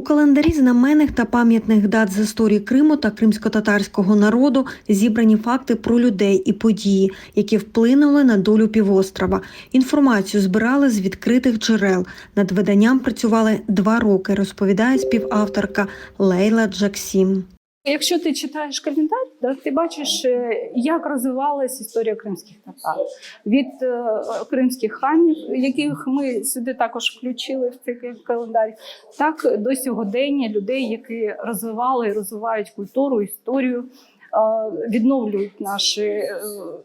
У календарі знаменних та пам'ятних дат з історії Криму та кримсько-татарського народу зібрані факти про людей і події, які вплинули на долю півострова. Інформацію збирали з відкритих джерел. Над виданням працювали два роки, розповідає співавторка Лейла Джаксім. Якщо ти читаєш календар, да, ти бачиш, е, як розвивалася історія кримських татар від е, кримських ханів, яких ми сюди також включили в цей календар, так до сьогодення людей, які розвивали і розвивають культуру, історію, е, відновлюють наші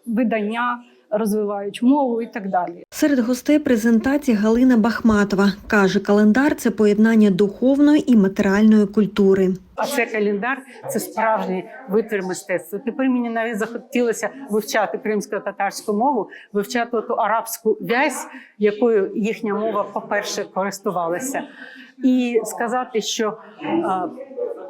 видання, розвивають мову і так далі. Серед гостей презентації Галина Бахматова каже, календар це поєднання духовної і матеріальної культури. А це календар це справжній витвір мистецтва. Тепер мені навіть захотілося вивчати кримсько-татарську мову, вивчати ту арабську вязь, якою їхня мова, по-перше, користувалася, і сказати, що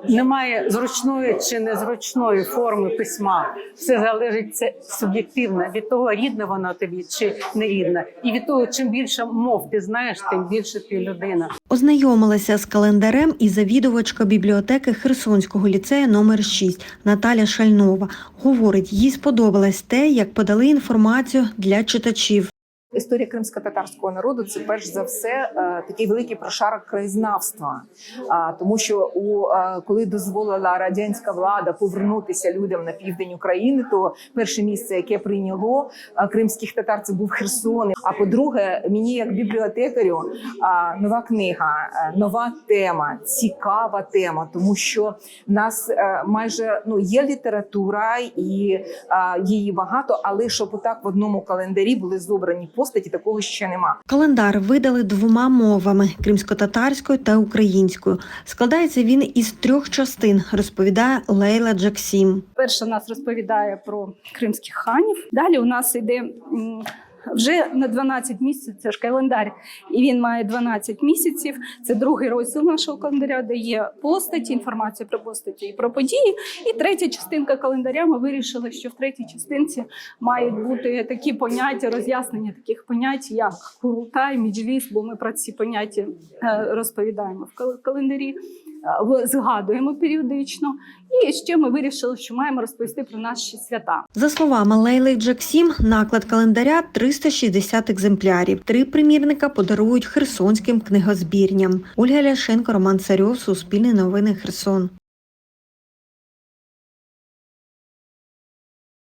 немає зручної чи незручної форми письма. Все залежить це суб'єктивно від того, рідне воно тобі чи не рідне. І від того, чим більше мов ти знаєш, тим більше ти людина. Ознайомилася з календарем і завідувачка бібліотеки Херсонського ліцею номер 6 Наталя Шальнова. Говорить, їй сподобалось те, як подали інформацію для читачів. Історія кримсько-татарського народу це перш за все е, такий великий прошарок краєзнавства, тому що у е, коли дозволила радянська влада повернутися людям на південь України, то перше місце, яке прийняло е, кримських татар, це був Херсон. А по-друге, мені як бібліотекарю нова книга, нова тема, цікава тема, тому що в нас майже ну є література і її багато, але щоб отак в одному календарі були зобрані постаті, такого ще нема. Календар видали двома мовами кримсько-татарською та українською. Складається він із трьох частин, розповідає Лейла Джаксім. Перша нас розповідає про кримських ханів. Далі у нас йде вже на 12 місяців. Це ж календар, і він має 12 місяців. Це другий розділ нашого календаря, де є постаті, інформація про постаті і про події. І третя частинка календаря. Ми вирішили, що в третій частинці мають бути такі поняття, роз'яснення таких понять, як курултай, міджліс, бо ми про ці поняття е, розповідаємо в кал- календарі. Е, Згадуємо періодично, і ще ми вирішили, що маємо розповісти про наші свята. За словами Лейли Джаксім, наклад календаря 360 екземплярів. Три примірника подарують херсонським книгозбірням. Ольга Ляшенко, Роман Царьов, Суспільне новини Херсон.